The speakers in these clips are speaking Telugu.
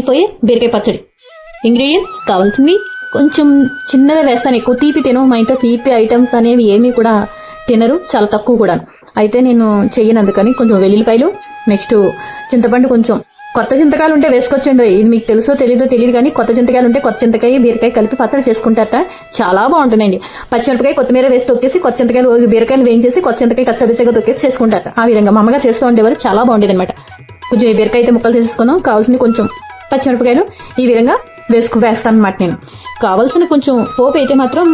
అయిపోయే బీరకాయ పచ్చడి. ఇంగ్రీడియంట్స్ కావాల్సినవి కొంచెం చిన్నగా వేస్తాను ఎక్కువ తీపి తిను మా ఇంట్లో తీపి ఐటమ్స్ అనేవి ఏమీ కూడా తినరు చాలా తక్కువ కూడా అయితే నేను చెయ్యను అందుకని కొంచెం వెల్లుల్లిపాయలు నెక్స్ట్ చింతపండు కొంచెం. కొత్త చింతకాయలు ఉంటే వేసుకొచ్చండి ఇది మీకు తెలుసో తెలీదో తెలియదు కానీ కొత్త చింతకాయలు ఉంటే కొత్త చింతకాయ బీరకాయ కలిపి పచ్చడి చేసుకుంటారట. చాలా బాగుంటుందండి. పచ్చిమిరపకాయ కొత్తిమీర వేసి తొక్కేసి కొత్త చింతకాయలు బీరకాయలు వేయించేసి కొత్త చింతకాయ కచ్చబిచ్చగా తొక్కేసి చేసుకుంటారట. ఆ విధంగా మా అమ్మగా చేస్తూ ఉండేవారు చాలా బాగుండేది అనమాట కొంచెం బీరకాయ అయితే ముక్కలు చేసుకుందాం కావాల్సింది కొంచెం పచ్చిమిరపకాయలు ఈ విధంగా వేసుకు వేస్తాను అనమాట నేను. కావాల్సిన కొంచెం పోపు అయితే మాత్రం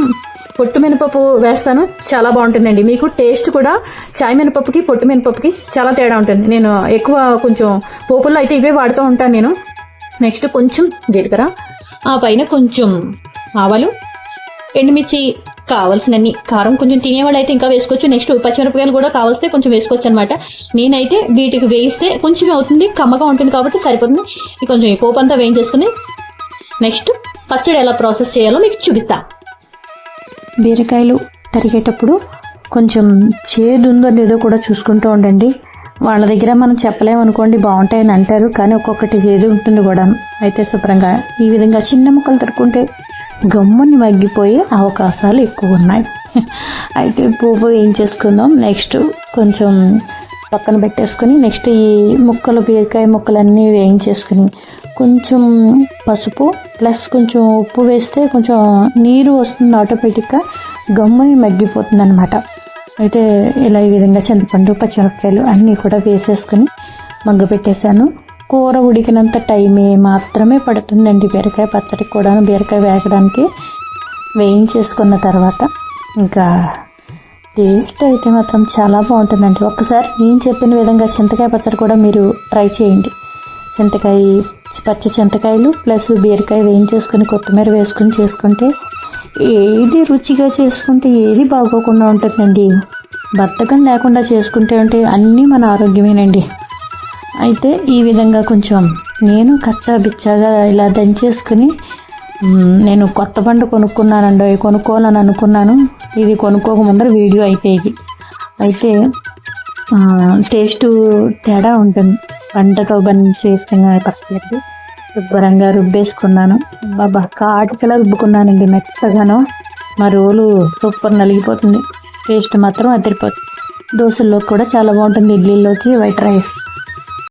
పొట్టు మినపప్పు వేస్తాను. చాలా బాగుంటుందండి. మీకు టేస్ట్ కూడా చాయ్ మినపప్పుకి పొట్టు మినపప్పుకి చాలా తేడా ఉంటుంది. నేను ఎక్కువ కొంచెం పోపుల్లో అయితే ఇవే వాడుతూ ఉంటాను నేను. నెక్స్ట్ కొంచెం జీలకర్ర ఆ పైన కొంచెం ఆవాలు ఎండుమిర్చి కావాల్సినన్ని. కారం కొంచెం తినేవాళ్ళు అయితే ఇంకా వేసుకోవచ్చు. నెక్స్ట్ పచ్చిమిరపకాయలు కూడా కావాల్స్తే కొంచెం వేసుకోవచ్చు అనమాట నేనైతే వీటికి వేయిస్తే కొంచెం అవుతుంది. కమ్మగా ఉంటుంది కాబట్టి సరిపోతుంది. ఇది కొంచెం ఈ పోపు అంతా వేయించేసుకుని నెక్స్ట్ పచ్చడి ఎలా ప్రాసెస్ చేయాలో మీకు చూపిస్తా. బీరకాయలు తరిగేటప్పుడు కొంచెం చేదు ఉందో లేదో కూడా చూసుకుంటూ ఉండండి. వాళ్ళ దగ్గర మనం చెప్పలేము అనుకోండి బాగుంటాయని అంటారు. కానీ ఒక్కొక్కటి ఏది ఉంటుంది కూడా అయితే శుభ్రంగా ఈ విధంగా చిన్న ముక్కలు తరుక్కుంటే గమ్ముని మగ్గిపోయే అవకాశాలు ఎక్కువ ఉన్నాయి అయితే పువ్వు ఏం చేసుకుందాం? నెక్స్ట్ కొంచెం పక్కన పెట్టేసుకొని నెక్స్ట్ ఈ ముక్కలు బీరకాయ ముక్కలన్నీ వేయించేసుకుని కొంచెం పసుపు ప్లస్ కొంచెం ఉప్పు వేస్తే కొంచెం నీరు వస్తుంది ఆటోమేటిక్గా గమ్ముని మగ్గిపోతుంది అనమాట అయితే ఇలా ఈ విధంగా చింతపండు పచ్చిమిరపకాయలు అన్నీ కూడా వేసేసుకొని మగ్గ పెట్టేశాను కూర ఉడికినంత టైమే మాత్రమే పడుతుందండి. బీరకాయ పచ్చడికి కూడా బీరకాయ వేగడానికి వేయించేసుకున్న తర్వాత ఇంకా టేస్ట్ అయితే మాత్రం చాలా బాగుంటుందండి. ఒక్కసారి నేను చెప్పిన విధంగా చింతకాయ పచ్చడి కూడా మీరు ట్రై చేయండి. చింతకాయ పచ్చి చింతకాయలు ప్లస్ బీరకాయ వేయించేసుకుని కొత్తిమీర వేసుకుని చేసుకుంటే ఏది రుచిగా చేసుకుంటే ఏది బాగోకుండా ఉంటుందండి. బద్ధకం లేకుండా చేసుకుంటే ఉంటే అన్నీ మన ఆరోగ్యమేనండి. అయితే ఈ విధంగా కొంచెం నేను కచ్చా బిచ్చాగా ఇలా దంచేసుకుని నేను కొత్త పండు కొనుక్కున్నానండి కొనుక్కోవాలని అనుకున్నాను. ఇది కొనుక్కోక ముందర వీడియో అయిపోయేది అయితే టేస్ట్ తేడా ఉంటుంది. పంటతో బని టేస్ట్గా పక్కలేదు శుభ్రంగా రుబ్బేసుకున్నాను. బాబా కాటికలా రుబ్బుకున్నానండి మెత్తగాను. మా రోలు సూపర్ నలిగిపోతుంది. టేస్ట్ మాత్రం అదిరిపోతుంది. దోశల్లోకి కూడా చాలా బాగుంటుంది ఇడ్లీలోకి వైట్ రైస్.